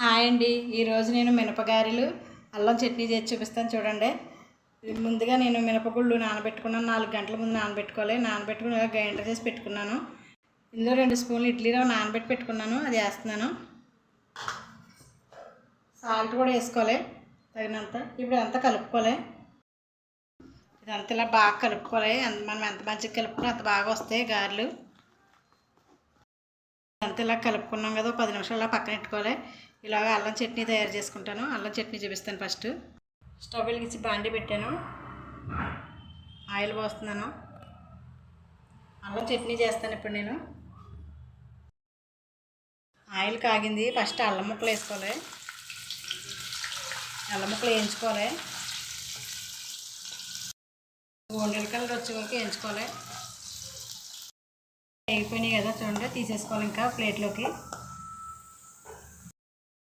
Hi అండి. ఈరోజు నేను మినపగారెలు అల్లం చట్నీ చేసి చూపిస్తాను చూడండి. ముందుగా నేను మినపగుళ్ళు నానబెట్టుకున్నాను. నాలుగు గంటల ముందు నానబెట్టుకోవాలి. నానబెట్టుకుని గ్రైండర్ చేసి పెట్టుకున్నాను. ఇందులో రెండు స్పూన్లు ఇడ్లీ రవ్వ నానబెట్టి పెట్టుకున్నాను. అది వేస్తున్నాను. సాల్ట్ కూడా వేసుకోవాలి. తగినంత. ఇప్పుడు అంతా కలుపుకోవాలి. ఇదంతా ఇలా బాగా కలుపుకోవాలి. ఎంత- మనం ఎంత మంచిగా కలుపుకున్నా అంత బాగా వస్తాయి గారెలు. తర్వాత ఇలా కలుపుకున్నాం కదా పది నిమిషాలు అలా పక్కన పెట్టుకోవాలి. ఇలాగ అల్లం చట్నీ తయారు చేసుకుంటాను. అల్లం చట్నీ చూపిస్తాను ఫస్ట్. స్టవ్ వెలిగించి బాండి పెట్టాను. ఆయిల్ పోస్తున్నాను. అల్లం చట్నీ చేస్తాను ఇప్పుడు నేను. ఆయిల్ కాగింది. ఫస్ట్ అల్లం ముక్కలు వేసుకోవాలి. అల్లం ముక్కలు వేయించుకోవాలి. గోండెల కలర్ వచ్చే వరకు వేయించుకోవాలి. అయిపోయినాయి కదా చూడండి తీసేసుకోవాలి ఇంకా ప్లేట్లోకి.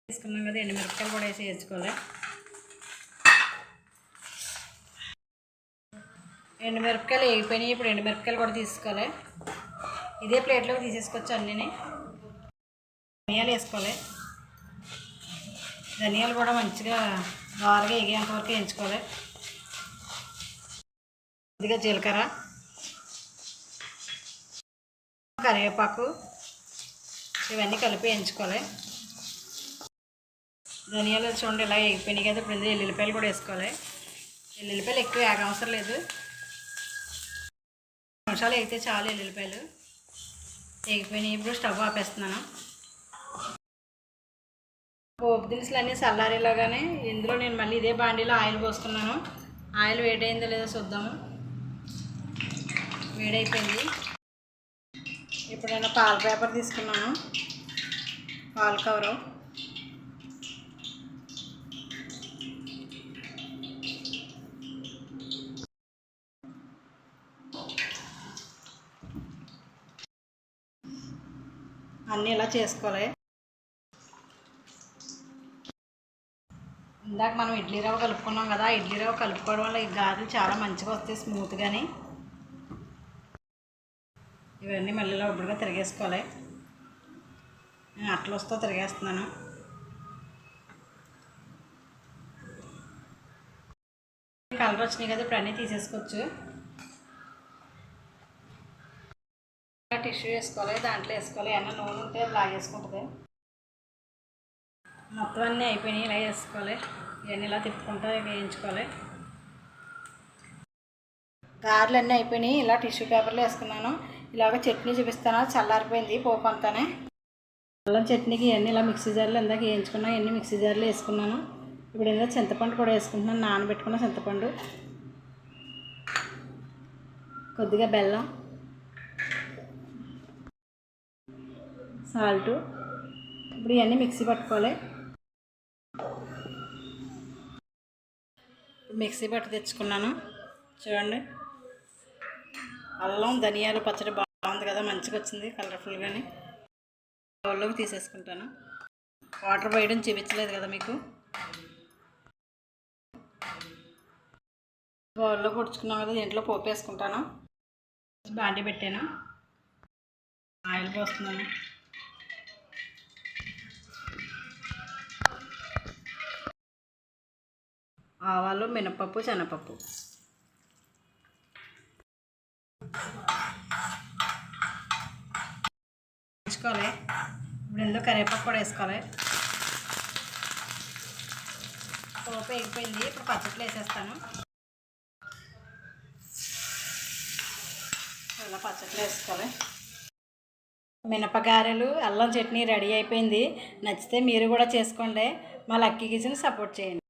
తీసుకున్నాం కదా ఎండుమిరపకాయలు కూడా వేసి వేసుకోవాలి. ఎండుమిరపకాయలు వేగిపోయినాయి ఇప్పుడు ఎండుమిరపకాయలు కూడా తీసుకోవాలి. ఇదే ప్లేట్లోకి తీసేసుకోవచ్చు అన్నీ ధనియాలు వేసుకోవాలి. ధనియాలు కూడా మంచిగా బాగా ఎగేంత వరకు వేయించుకోవాలి. కొద్దిగా జీలకర్ర. కరివేపాకు ఇవన్నీ కలిపి వేయించుకోవాలి. ధనియాలు చూడండి ఇలా వేగిపోయినాయి కదా ఇప్పుడు ఎల్లుల్లిపాయలు కూడా వేసుకోవాలి. ఎల్లుల్లిపాయలు ఎక్కువ వేగ అవసరం లేదు. నిమిషాలు వేగితే చాలు ఎల్లుల్లిపాయలు. వేగిపోయినాయి. ఇప్పుడు స్టవ్ ఆపేస్తున్నాను. పోపు దినుసులు అన్నీ చల్లారేలాగానే ఇందులో నేను మళ్ళీ ఇదే బాండీలో ఆయిల్ పోసుకున్నాను ఆయిల్ వేడైందో లేదో చూద్దాము. వేడైపోయింది. ఇప్పుడు నేను పాల పేపర్ తీసుకున్నాను. పాల కవరు. అన్నీ ఇలా చేసుకోవాలి. ఇందాక మనం ఇడ్లీ రవ్వ కలుపుకున్నాం కదా ఇడ్లీ రవ్వ కలుపుకోవడం వల్ల ఈ గాజులు చాలా మంచిగా వస్తాయి స్మూత్గాని ఇవన్నీ మళ్ళీ ఒబ్బుడుగా తిరిగేసుకోవాలి. నేను వస్తూ తిరిగేస్తున్నాను. కలర్ వచ్చినాయి కదా ఇప్పుడు అన్నీ తీసేసుకోవచ్చు. టిష్యూ వేసుకోవాలి దాంట్లో వేసుకోవాలి ఏమన్నా నూనె ఉంటే లాగేసుకుంటుంది మొత్తం అన్నీ అయిపోయినాయి ఇలా వేసుకోవాలి. ఇవన్నీ ఇలా తిప్పుకుంటూ వేయించుకోవాలి. గారెలు అన్నీ అయిపోయినాయి ఇలా టిష్యూ పేపర్లో వేసుకున్నాను. ఇలాగ చట్నీ చూపిస్తాను. చల్లారిపోయింది పోపు అంతానే. అల్లం చట్నీకి ఇవన్నీ ఇలా మిక్సీ జార్లో ఇందాక వేయించుకున్నా ఇవన్నీ మిక్సీ జార్లో వేసుకున్నాను. ఇప్పుడు ఇందులో చింతపండు కూడా వేసుకుంటున్నాను నానబెట్టుకున్న చింతపండు. కొద్దిగా బెల్లం. సాల్టు. ఇప్పుడు ఇవన్నీ మిక్సీ పట్టుకోవాలి. మిక్సీ పట్టు తెచ్చుకున్నాను. చూడండి. అల్లం ధనియాలు పచ్చడి బాగుంది కదా మంచిగా వచ్చింది కలర్ఫుల్గాని. బౌల్లోకి తీసేసుకుంటాను. వాటర్ పోయడం చూపించలేదు కదా మీకు? బౌల్లో పొడుచుకున్నాం కదా దీంట్లో పోపు వేసుకుంటాను బాండి పెట్టాను. ఆయిల్ పోస్తున్నాను. ఆవాలు మినపప్పు శనగపప్పు. వేసుకోవాలి. ఇప్పుడు ఇందులో కరివేపాకు కూడా వేసుకోవాలి. పోపు వేగిపోయింది ఇప్పుడు పచ్చట్లు వేసేస్తాను. ఇలా పచ్చట్లు వేసుకోవాలి. మినపగారెలు అల్లం చట్నీ రెడీ అయిపోయింది. నచ్చితే మీరు కూడా చేసుకోండి. మా లక్కీ కిచెన్ సపోర్ట్ చేయండి.